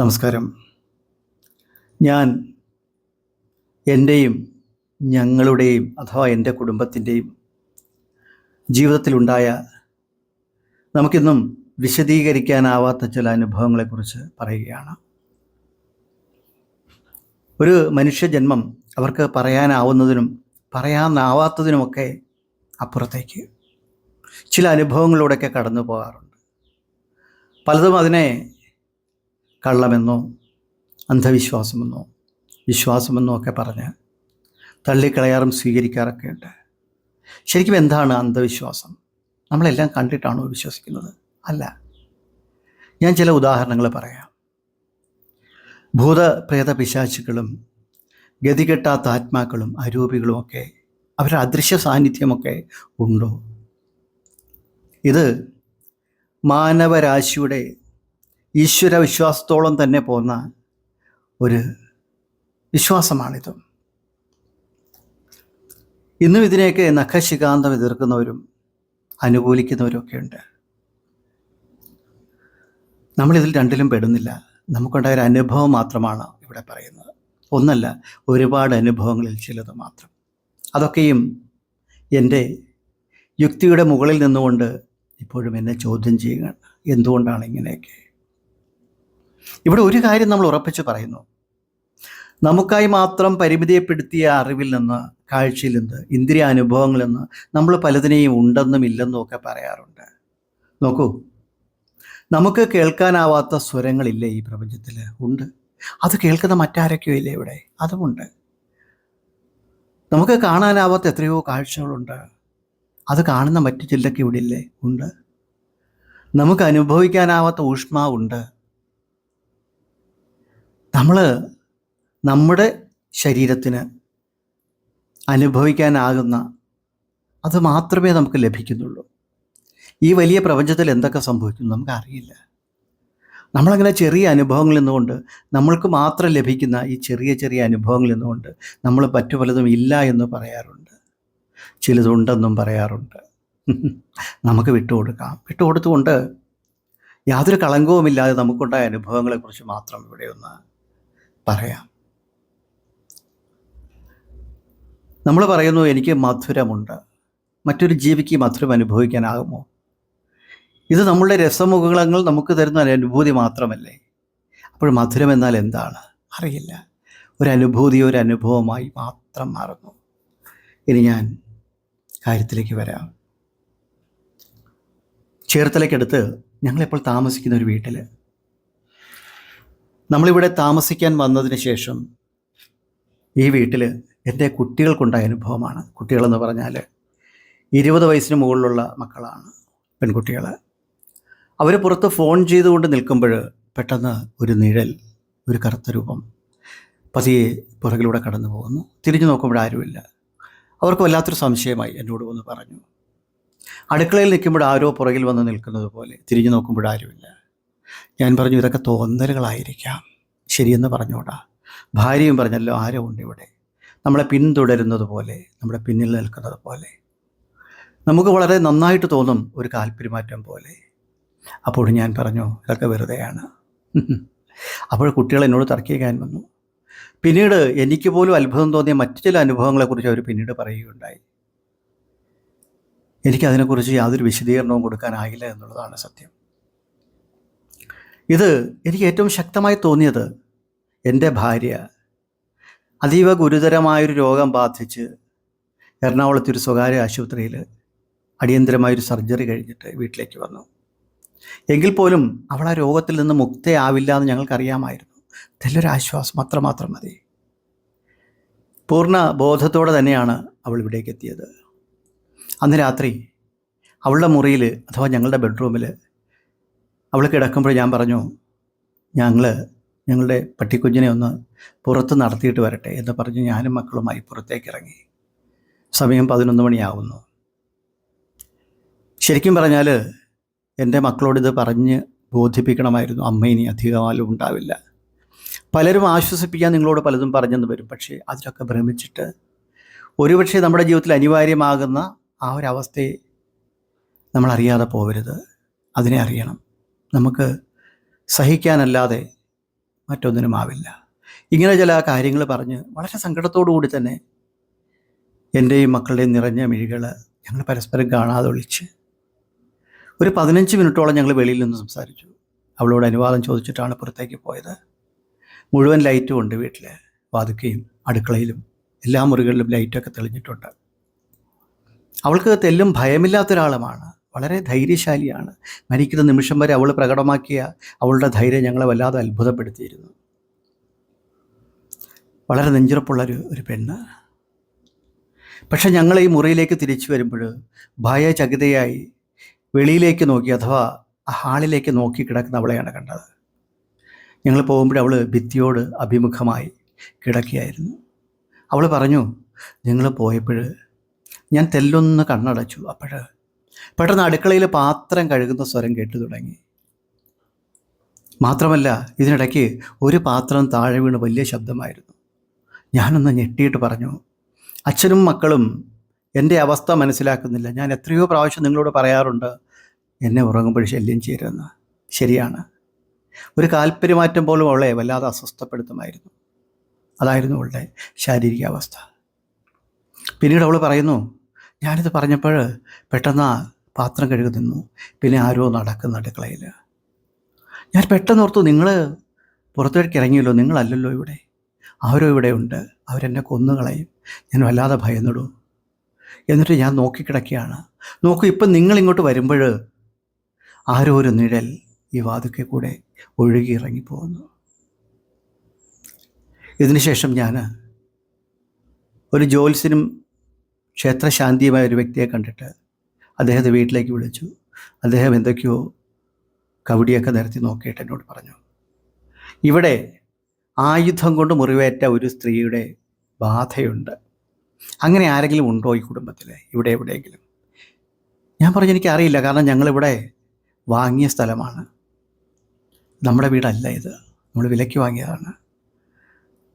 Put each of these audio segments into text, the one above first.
നമസ്കാരം. ഞാൻ എന്റെയും ഞങ്ങളുടെയും അഥവാ എന്റെ കുടുംബത്തിന്റെയും ജീവിതത്തിലുണ്ടായ നമുക്കിന്നും വിശദീകരിക്കാനാവാത്ത ചില അനുഭവങ്ങളെക്കുറിച്ച് പറയുകയാണ്. ഒരു മനുഷ്യജന്മം അവർക്ക് പറയാനാവുന്നതിനും പറയാനാവാത്തതിനുമൊക്കെ അപ്പുറത്തേക്ക് ചില അനുഭവങ്ങളിലൂടെയൊക്കെ കടന്നു പോകാറുണ്ട് പലതും അതിനെ കള്ളമെന്നോ അന്ധവിശ്വാസമെന്നോ വിശ്വാസമെന്നോ ഒക്കെ പറഞ്ഞ് തള്ളിക്കളയാറും സ്വീകരിക്കാറൊക്കെ ഉണ്ട്. ശരിക്കും എന്താണ് അന്ധവിശ്വാസം? നമ്മളെല്ലാം കണ്ടിട്ടാണോ വിശ്വസിക്കുന്നത്? അല്ല. ഞാൻ ചില ഉദാഹരണങ്ങൾ പറയാം. ഭൂതപ്രേത പിശാചുക്കളും ഗതികെട്ടാത്ത ആത്മാക്കളും അരൂപികളുമൊക്കെ അവരുടെ അദൃശ്യ സാന്നിധ്യമൊക്കെ ഉണ്ടോ? ഇത് മാനവരാശിയുടെ ഈശ്വര വിശ്വാസത്തോളം തന്നെ പോകുന്ന ഒരു വിശ്വാസമാണിത്. ഇന്നും ഇതിനെയൊക്കെ നഖശികാന്തം എതിർക്കുന്നവരും അനുകൂലിക്കുന്നവരും ഒക്കെ ഉണ്ട് നമ്മളിതിൽ രണ്ടിലും പെടുന്നില്ല. നമുക്കുണ്ടായ ഒരു അനുഭവം മാത്രമാണ് ഇവിടെ പറയുന്നത്. ഒന്നല്ല ഒരുപാട് അനുഭവങ്ങളിൽ ചിലത് മാത്രം. അതൊക്കെയും എന്റെ യുക്തിയുടെ മുകളിൽ നിന്നുകൊണ്ട് ഇപ്പോഴും എന്നെ ചോദ്യം ചെയ്യുകയാണ്. എന്തുകൊണ്ടാണ് ഇങ്ങനെയൊക്കെ? ഇവിടെ ഒരു കാര്യം നമ്മൾ ഉറപ്പിച്ച് പറയുന്നു. നമുക്കായി മാത്രം പരിമിതിയപ്പെടുത്തിയ അറിവിൽ നിന്ന് കാഴ്ചയിൽ നിന്ന് ഇന്ദ്രിയ അനുഭവങ്ങളിൽ നിന്ന് നമ്മൾ പലതിനെയും ഉണ്ടെന്നും ഇല്ലെന്നും ഒക്കെ പറയാറുണ്ട്. നോക്കൂ നമുക്ക് കേൾക്കാനാവാത്ത സ്വരങ്ങളില്ലേ ഈ പ്രപഞ്ചത്തിൽ? ഉണ്ട്. അത് കേൾക്കുന്ന മറ്റാരൊക്കെയോ ഇല്ലേ ഇവിടെ? അതുമുണ്ട് നമുക്ക് കാണാനാവാത്ത എത്രയോ കാഴ്ചകളുണ്ട്. അത് കാണുന്ന മറ്റു ചില്ലൊക്കെ ഇവിടെ ഇല്ലേ? ഉണ്ട്. നമുക്ക് അനുഭവിക്കാനാവാത്ത ഊഷ്മാവുണ്ട്. നമ്മൾ നമ്മുടെ ശരീരത്തിന് അനുഭവിക്കാനാകുന്ന അത് മാത്രമേ നമുക്ക് ലഭിക്കുന്നുള്ളൂ. ഈ വലിയ പ്രപഞ്ചത്തിൽ എന്തൊക്കെ സംഭവിക്കുന്നു നമുക്ക് അറിയില്ല നമ്മളങ്ങനെ ചെറിയ അനുഭവങ്ങളിൽ നിന്നുകൊണ്ട് നമ്മൾക്ക് മാത്രം ലഭിക്കുന്ന ഈ ചെറിയ ചെറിയ അനുഭവങ്ങളിൽ നിന്നുകൊണ്ട് നമ്മൾ പറ്റു പലതും ഇല്ല എന്ന് പറയാറുണ്ട്. ചിലതുണ്ടെന്നും പറയാറുണ്ട്. നമുക്ക് വിട്ടുകൊടുക്കാം വിട്ടുകൊടുത്തുകൊണ്ട് യാതൊരു കളങ്കവുമില്ലാതെ നമുക്കുണ്ടായ അനുഭവങ്ങളെക്കുറിച്ച് മാത്രം ഇവിടെ ഒന്ന് പറയാം. നമ്മൾ പറയുന്നു എനിക്ക് മധുരമുണ്ട്. മറ്റൊരു ജീവിക്ക് മധുരം അനുഭവിക്കാനാകുമോ? ഇത് നമ്മളുടെ രസമുഖങ്ങൾ നമുക്ക് തരുന്ന അനുഭൂതി മാത്രമല്ലേ? അപ്പോൾ മധുരം എന്നാൽ എന്താണ്? അറിയില്ല. ഒരു അനുഭൂതി ഒരു അനുഭവമായി മാത്രം മാറുന്നു. ഇനി ഞാൻ കാര്യത്തിലേക്ക് വരാം. ചേർത്തലയ്ക്കടുത്ത് ഞങ്ങളിപ്പോൾ താമസിക്കുന്ന ഒരു വീട്ടിൽ നമ്മളിവിടെ താമസിക്കാൻ വന്നതിന് ശേഷം ഈ വീട്ടിൽ എന്റെ കുട്ടികൾക്കുണ്ടായ അനുഭവമാണ്. കുട്ടികളെന്ന് പറഞ്ഞാൽ ഇരുപത് വയസ്സിന് മുകളിലുള്ള മക്കളാണ് പെൺകുട്ടികൾ അവർ പുറത്ത് ഫോൺ ചെയ്തുകൊണ്ട് നിൽക്കുമ്പോൾ പെട്ടെന്ന് ഒരു നിഴൽ ഒരു കറുത്ത രൂപം പതിയെ പുറകിലൂടെ കടന്നു പോകുന്നു. തിരിഞ്ഞു നോക്കുമ്പോൾ ആരുമില്ല. അവർക്ക് വല്ലാത്തൊരു സംശയമായി എന്നോട് വന്ന് പറഞ്ഞു. അടുക്കളയിൽ നിൽക്കുമ്പോൾ ആരോ പുറകിൽ വന്ന് നിൽക്കുന്നത് പോലെ തിരിഞ്ഞു നോക്കുമ്പോൾ ആരുമില്ല. ഞാൻ പറഞ്ഞു ഇതൊക്കെ തോന്നലുകളായിരിക്കാം. ശരിയെന്ന് പറഞ്ഞോടാ ഭാര്യയും പറഞ്ഞല്ലോ ആരോ ഉണ്ട് ഇവിടെ? നമ്മളെ പിന്തുടരുന്നത് പോലെ നമ്മുടെ പിന്നിൽ നിൽക്കുന്നത് പോലെ നമുക്ക് വളരെ നന്നായിട്ട് തോന്നും ഒരു കാൽപ്പെരുമാറ്റം പോലെ. അപ്പോൾ ഞാൻ പറഞ്ഞു ഇതൊക്കെ വെറുതെയാണ്. അപ്പോൾ കുട്ടികൾ എന്നോട് തർക്കിക്കാൻ വന്നു. പിന്നീട് എനിക്ക് പോലും അത്ഭുതം തോന്നിയ മറ്റു ചില അനുഭവങ്ങളെക്കുറിച്ച് അവർ പിന്നീട് പറയുകയുണ്ടായി. എനിക്കതിനെക്കുറിച്ച് യാതൊരു വിശദീകരണവും കൊടുക്കാനായില്ല എന്നുള്ളതാണ് സത്യം. ഇത് എനിക്ക് ഏറ്റവും ശക്തമായി തോന്നിയത് എന്റെ ഭാര്യ. അതീവ ഗുരുതരമായൊരു രോഗം ബാധിച്ച് എറണാകുളത്ത് ഒരു സ്വകാര്യ ആശുപത്രിയിൽ അടിയന്തരമായൊരു സർജറി കഴിഞ്ഞിട്ട് വീട്ടിലേക്ക് വന്നു. എങ്കിൽ പോലും അവൾ ആ രോഗത്തിൽ നിന്ന് മുക്തയാവില്ല എന്ന് ഞങ്ങൾക്കറിയാമായിരുന്നു. ഇതെല്ലൊരു ആശ്വാസം അത്രമാത്രം മതി. പൂർണ ബോധത്തോടെ തന്നെയാണ് അവൾ ഇവിടേക്ക് എത്തിയത്. അന്ന് രാത്രി അവളുടെ മുറിയിൽ അഥവാ ഞങ്ങളുടെ ബെഡ്റൂമിൽ അവൾ കിടക്കുമ്പോൾ ഞാൻ പറഞ്ഞു ഞങ്ങൾ ഞങ്ങളുടെ പട്ടിക്കുഞ്ഞിനെ ഒന്ന് പുറത്ത് നടത്തിയിട്ട് വരട്ടെ എന്ന് പറഞ്ഞ് ഞാനും മക്കളുമായി പുറത്തേക്ക് ഇറങ്ങി. സമയം പതിനൊന്ന് മണിയാവുന്നു. ശരിക്കും പറഞ്ഞാൽ എന്റെ മക്കളോടിത് പറഞ്ഞ് ബോധിപ്പിക്കണമായിരുന്നു. അമ്മ ഇനി അധികകാലം ഉണ്ടാവില്ല. പലരും ആശ്വസിപ്പിക്കാൻ നിങ്ങളോട് പലതും പറഞ്ഞെന്ന് വരും. പക്ഷേ അതിലൊക്കെ ഭ്രമിച്ചിട്ട് ഒരുപക്ഷെ നമ്മുടെ ജീവിതത്തിൽ അനിവാര്യമാകുന്ന ആ ഒരവസ്ഥയെ നമ്മൾ അറിയാതെ പോകരുത് അതിനെ അറിയണം. നമുക്ക് സഹിക്കാനല്ലാതെ മറ്റൊന്നിനും ആവില്ല. ഇങ്ങനെ ചില കാര്യങ്ങൾ പറഞ്ഞ് വളരെ സങ്കടത്തോടു കൂടി തന്നെ എന്റെയും മക്കളുടെയും നിറഞ്ഞ മിഴികൾ ഞങ്ങൾ പരസ്പരം കാണാതെ ഒളിച്ച് ഒരു പതിനഞ്ച് മിനിറ്റോളം ഞങ്ങൾ വെളിയിൽ നിന്ന് സംസാരിച്ചു. അവളോട് അനുവാദം ചോദിച്ചിട്ടാണ് പുറത്തേക്ക് പോയത്. മുഴുവൻ ലൈറ്റും ഉണ്ട് വീട്ടിൽ വാതുക്കയും അടുക്കളയിലും എല്ലാ മുറികളിലും ലൈറ്റൊക്കെ തെളിഞ്ഞിട്ടുണ്ട്. അവൾക്ക് തെല്ലും ഭയമില്ലാത്ത ഒരാളുമാണ് വളരെ ധൈര്യശാലിയാണ്. മരിക്കുന്ന നിമിഷം വരെ അവൾ പ്രകടമാക്കിയ അവളുടെ ധൈര്യം ഞങ്ങളെ വല്ലാതെ അത്ഭുതപ്പെടുത്തിയിരുന്നു. വളരെ നെഞ്ചുറപ്പുള്ളൊരു ഒരു പെണ്ണ്. പക്ഷെ ഞങ്ങൾ ഈ മുറിയിലേക്ക് തിരിച്ചു വരുമ്പോൾ ഭയചകിതയായി വെളിയിലേക്ക് നോക്കി അഥവാ ആ ഹാളിലേക്ക് നോക്കി കിടക്കുന്ന അവളെയാണ് കണ്ടത്. ഞങ്ങൾ പോകുമ്പോൾ അവൾ ഭിത്തിയോട് അഭിമുഖമായി കിടക്കുകയായിരുന്നു. അവൾ പറഞ്ഞു നിങ്ങൾ പോയപ്പോൾ ഞാൻ തെല്ലൊന്ന് കണ്ണടച്ചു. അപ്പോൾ പെട്ടെന്ന് അടുക്കളയിൽ പാത്രം കഴുകുന്ന സ്വരം കേട്ടു തുടങ്ങി. മാത്രമല്ല ഇതിനിടയ്ക്ക് ഒരു പാത്രം താഴെ വീണ് വലിയ ശബ്ദമായിരുന്നു. ഞാനൊന്ന് ഞെട്ടിയിട്ട് പറഞ്ഞു അച്ഛനും മക്കളും എന്റെ അവസ്ഥ മനസ്സിലാക്കുന്നില്ല. ഞാൻ എത്രയോ പ്രാവശ്യം നിങ്ങളോട് പറയാറുണ്ട് എന്നെ ഉറങ്ങുമ്പോൾ ശല്യം ചെയ്യരുതെന്ന്. ശരിയാണ്. ഒരു കാൽപര്യമാറ്റം പോലും അവളെ വല്ലാതെ അസ്വസ്ഥപ്പെടുത്തുമായിരുന്നു. അതായിരുന്നു അവളുടെ ശാരീരിക അവസ്ഥ പിന്നീട് അവൾ പറയുന്നു ഞാനിത് പറഞ്ഞപ്പോൾ പെട്ടെന്ന് പാത്രം കഴുകി നിന്നു. പിന്നെ ആരോ നടക്കുന്ന അടുക്കളയിൽ. ഞാൻ പെട്ടെന്ന് ഓർത്തു നിങ്ങൾ പുറത്തേക്ക് ഇറങ്ങിയല്ലോ നിങ്ങളല്ലല്ലോ ഇവിടെ. അവരോ ഇവിടെ ഉണ്ട് അവരെന്നെ കൊന്നുകളയും ഞാൻ വല്ലാതെ ഭയന്നിടൂ. എന്നിട്ട് ഞാൻ നോക്കിക്കിടക്കുകയാണ്. നോക്കൂ ഇപ്പം നിങ്ങളിങ്ങോട്ട് വരുമ്പോൾ ആരോ ഒരു നിഴൽ ഈ വാതുക്കെ കൂടെ ഒഴുകി ഇറങ്ങിപ്പോകുന്നു. ഇതിനുശേഷം ഞാൻ ഒരു ജോത്സ്യനും ക്ഷേത്രശാന്തിയുമായ ഒരു വ്യക്തിയെ കണ്ടിട്ട് അദ്ദേഹത്തെ വീട്ടിലേക്ക് വിളിച്ചു. അദ്ദേഹം എന്തൊക്കെയോ കവടിയൊക്കെ നിരത്തി നോക്കിയിട്ട് എന്നോട് പറഞ്ഞു. ഇവിടെ ആയുധം കൊണ്ട് മുറിവേറ്റ ഒരു സ്ത്രീയുടെ ബാധയുണ്ട്. അങ്ങനെ ആരെങ്കിലും ഉണ്ടോ ഈ കുടുംബത്തിൽ ഇവിടെ എവിടെയെങ്കിലും? ഞാൻ പറഞ്ഞു എനിക്കറിയില്ല. കാരണം ഞങ്ങളിവിടെ വാങ്ങിയ സ്ഥലമാണ്. നമ്മുടെ വീടല്ല ഇത്. നമ്മൾ വിലയ്ക്ക് വാങ്ങിയതാണ്.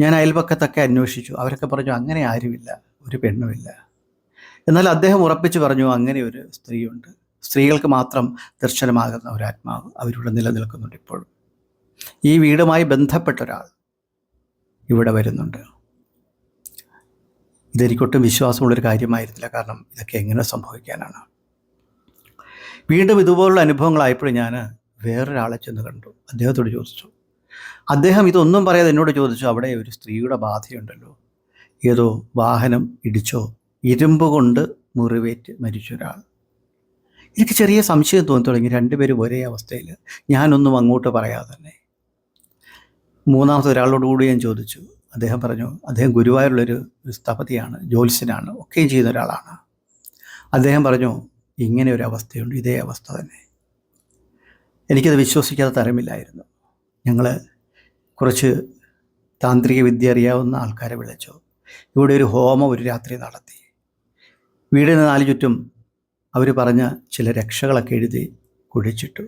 ഞാൻ അയൽപക്കത്തൊക്കെ അന്വേഷിച്ചു. അവരൊക്കെ പറഞ്ഞു അങ്ങനെ ആരുമില്ല. ഒരു പെണ്ണുമില്ല. എന്നാൽ അദ്ദേഹം ഉറപ്പിച്ചു പറഞ്ഞു അങ്ങനെ ഒരു സ്ത്രീയുണ്ട്. സ്ത്രീകൾക്ക് മാത്രം ദർശനമാകുന്ന ഒരു ആത്മാവ് അവരിവിടെ നിലനിൽക്കുന്നുണ്ട് ഇപ്പോഴും. ഈ വീടുമായി ബന്ധപ്പെട്ട ഒരാൾ ഇവിടെ വരുന്നുണ്ട്. ഇതെനിക്കൊട്ടും വിശ്വാസമുള്ളൊരു കാര്യമായിരുന്നില്ല. കാരണം ഇതൊക്കെ എങ്ങനെ സംഭവിക്കാനാണ്? വീണ്ടും ഇതുപോലുള്ള അനുഭവങ്ങളായപ്പോഴും ഞാൻ വേറൊരാളെ ചെന്ന് കണ്ടു. അദ്ദേഹത്തോട് ചോദിച്ചു. അദ്ദേഹം ഇതൊന്നും പറയാതെ എന്നോട് ചോദിച്ചു അവിടെ ഒരു സ്ത്രീയുടെ ബാധയുണ്ടല്ലോ. ഏതോ വാഹനം ഇടിച്ചോ ഇരുമ്പ് കൊണ്ട് മുറിവേറ്റ് മരിച്ച ഒരാൾ എനിക്ക് ചെറിയ സംശയം തോന്നി തുടങ്ങി രണ്ടുപേരും ഒരേ അവസ്ഥയിൽ ഞാനൊന്നും അങ്ങോട്ട് പറയാതെ തന്നെ. മൂന്നാമത്തെ ഒരാളോട് കൂടി ഞാൻ ചോദിച്ചു. അദ്ദേഹം പറഞ്ഞു അദ്ദേഹം ഗുരുവായൂരുള്ളൊരു സ്ഥപതിയാണ് ജ്യോത്സ്യനാണ് ഒക്കെയും ചെയ്യുന്ന ഒരാളാണ്. അദ്ദേഹം പറഞ്ഞു ഇങ്ങനെ ഒരു അവസ്ഥയുണ്ട് ഇതേ അവസ്ഥ തന്നെ. എനിക്കത് വിശ്വസിക്കാതെ തരമില്ലായിരുന്നു. ഞങ്ങൾ കുറച്ച് താന്ത്രിക വിദ്യ അറിയാവുന്ന ആൾക്കാരെ വിളിച്ചു. ഇവിടെ ഒരു ഹോമം ഒരു രാത്രി നടത്തി. വീടിന് നാല് ചുറ്റും അവർ പറഞ്ഞ ചില രക്ഷകളൊക്കെ എഴുതി കുഴിച്ചിട്ടു.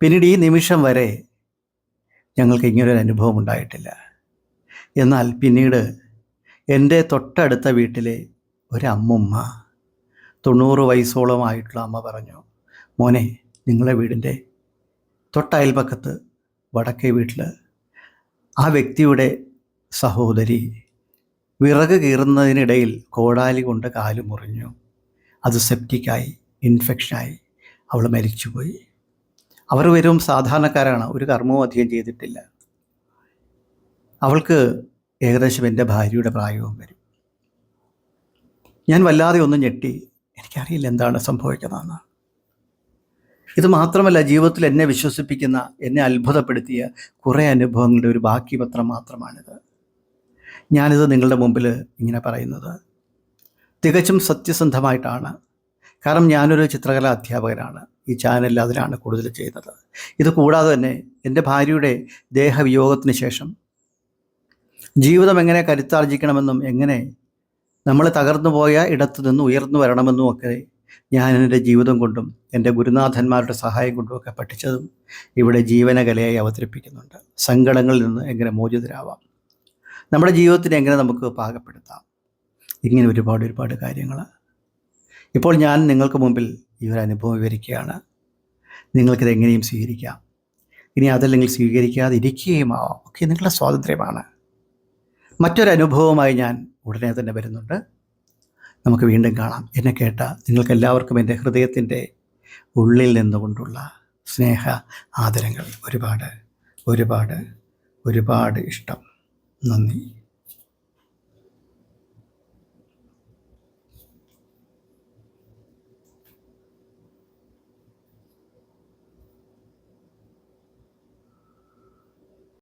പിന്നീട് ഈ നിമിഷം വരെ ഞങ്ങൾക്ക് ഇങ്ങനൊരു അനുഭവം ഉണ്ടായിട്ടില്ല. എന്നാൽ പിന്നീട് എന്റെ തൊട്ടടുത്ത വീട്ടിലെ ഒരമ്മുമ്മ തൊണ്ണൂറ് വയസ്സോളമായിട്ടുള്ള അമ്മ പറഞ്ഞു മോനെ നിങ്ങളെ വീടിന്റെ തൊട്ടയൽപക്കത്ത് വടക്കേ വീട്ടിൽ ആ വ്യക്തിയുടെ സഹോദരി വിറക് കീറുന്നതിനിടയിൽ കോടാലി കൊണ്ട് കാൽ മുറിഞ്ഞു. അത് സെപ്റ്റിക്കായി ഇൻഫെക്ഷനായി. അവൾ മരിച്ചുപോയി. അവർ വരും സാധാരണക്കാരാണ്. ഒരു കർമ്മവും അധികം ചെയ്തിട്ടില്ല. അവൾക്ക് ഏകദേശം എന്റെ ഭാര്യയുടെ പ്രായവും വരും. ഞാൻ വല്ലാതെ ഒന്നും ഞെട്ടി. എനിക്കറിയില്ല എന്താണ് സംഭവിക്കുന്നതെന്ന്. ഇത് മാത്രമല്ല ജീവിതത്തിൽ എന്നെ വിശ്വസിപ്പിക്കുന്ന എന്നെ അത്ഭുതപ്പെടുത്തിയ കുറേ അനുഭവങ്ങളുടെ ഒരു ബാക്കി പത്രം മാത്രമാണിത്. ഞാനിത് നിങ്ങളുടെ മുമ്പിൽ ഇങ്ങനെ പറയുന്നത്. തികച്ചും സത്യസന്ധമായിട്ടാണ്. കാരണം ഞാനൊരു ചിത്രകലാ അധ്യാപകനാണ്. ഈ ചാനലിൽ അതിനാണ് കൂടുതൽ ചെയ്യുന്നത്. ഇത് കൂടാതെ തന്നെ എന്റെ ഭാര്യയുടെ ദേഹവിയോഗത്തിന് ശേഷം ജീവിതം എങ്ങനെ കരുത്താർജിക്കണമെന്നും എങ്ങനെ നമ്മൾ തകർന്നു പോയ ഇടത്തു നിന്ന് ഉയർന്നു വരണമെന്നും ഒക്കെ ഞാൻ എന്റെ ജീവിതം കൊണ്ടും എന്റെ ഗുരുനാഥന്മാരുടെ സഹായം കൊണ്ടും ഒക്കെ പഠിച്ചതും ഇവിടെ ജീവനകലയായി അവതരിപ്പിക്കുന്നുണ്ട്. സങ്കടങ്ങളിൽ നിന്ന് എങ്ങനെ മോചിതരാവാം. നമ്മുടെ ജീവിതത്തിനെ എങ്ങനെ നമുക്ക് പാകപ്പെടുത്താം? ഇങ്ങനെ ഒരുപാട് ഒരുപാട് കാര്യങ്ങൾ. ഇപ്പോൾ ഞാൻ നിങ്ങൾക്ക് മുമ്പിൽ ഈ ഒരു അനുഭവം വിവരിക്കുകയാണ്. നിങ്ങൾക്കിത് എങ്ങനെയും സ്വീകരിക്കാം. ഇനി അതല്ലെങ്കിൽ സ്വീകരിക്കാതെ ഇരിക്കുകയും ആവാം. ഒക്കെ നിങ്ങളുടെ സ്വാതന്ത്ര്യമാണ്. മറ്റൊരനുഭവമായി ഞാൻ ഉടനെ തന്നെ വരുന്നുണ്ട്. നമുക്ക് വീണ്ടും കാണാം. എന്നെ കേട്ട നിങ്ങൾക്കെല്ലാവർക്കും എന്റെ ഹൃദയത്തിന്റെ ഉള്ളിൽ നിന്നുകൊണ്ടുള്ള സ്നേഹ ആദരങ്ങൾ. ഒരുപാട് ഒരുപാട് ഒരുപാട് ഇഷ്ടം. നന്ദി.